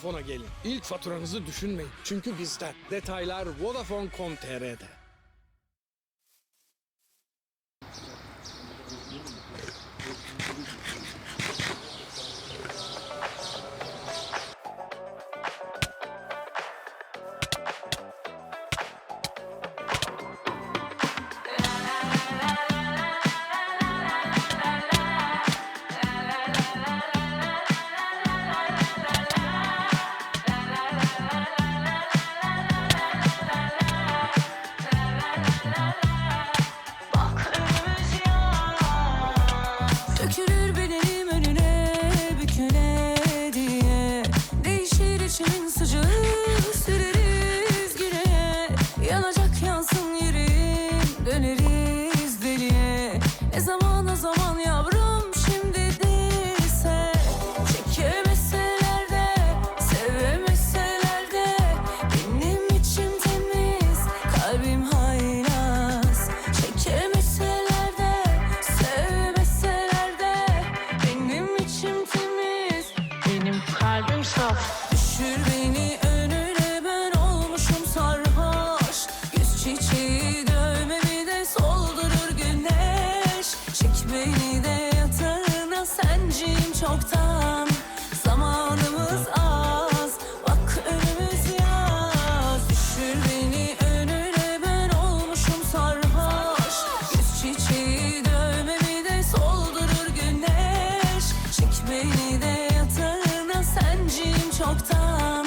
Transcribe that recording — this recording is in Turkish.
Vodafone'a gelin. İlk faturanızı düşünmeyin. Çünkü bizden. Detaylar Vodafone.com.tr'de. Yanacak yansın yerim döneriz deliye. Ne zaman o zaman yavrum şimdi değilse. Çekemeseler de sevemeseler de. Benim içim temiz kalbim haylaz. Çekemeseler de sevmeseler de. Benim içim temiz Benim kalbim saf çoktan. Zamanımız az. Bak önümüz yaz. Düşür beni önüne. Ben olmuşum sarhoş. Yüz çiçeği dövmemi de soldurur güneş. Çek beni de yatağına senciyim çoktan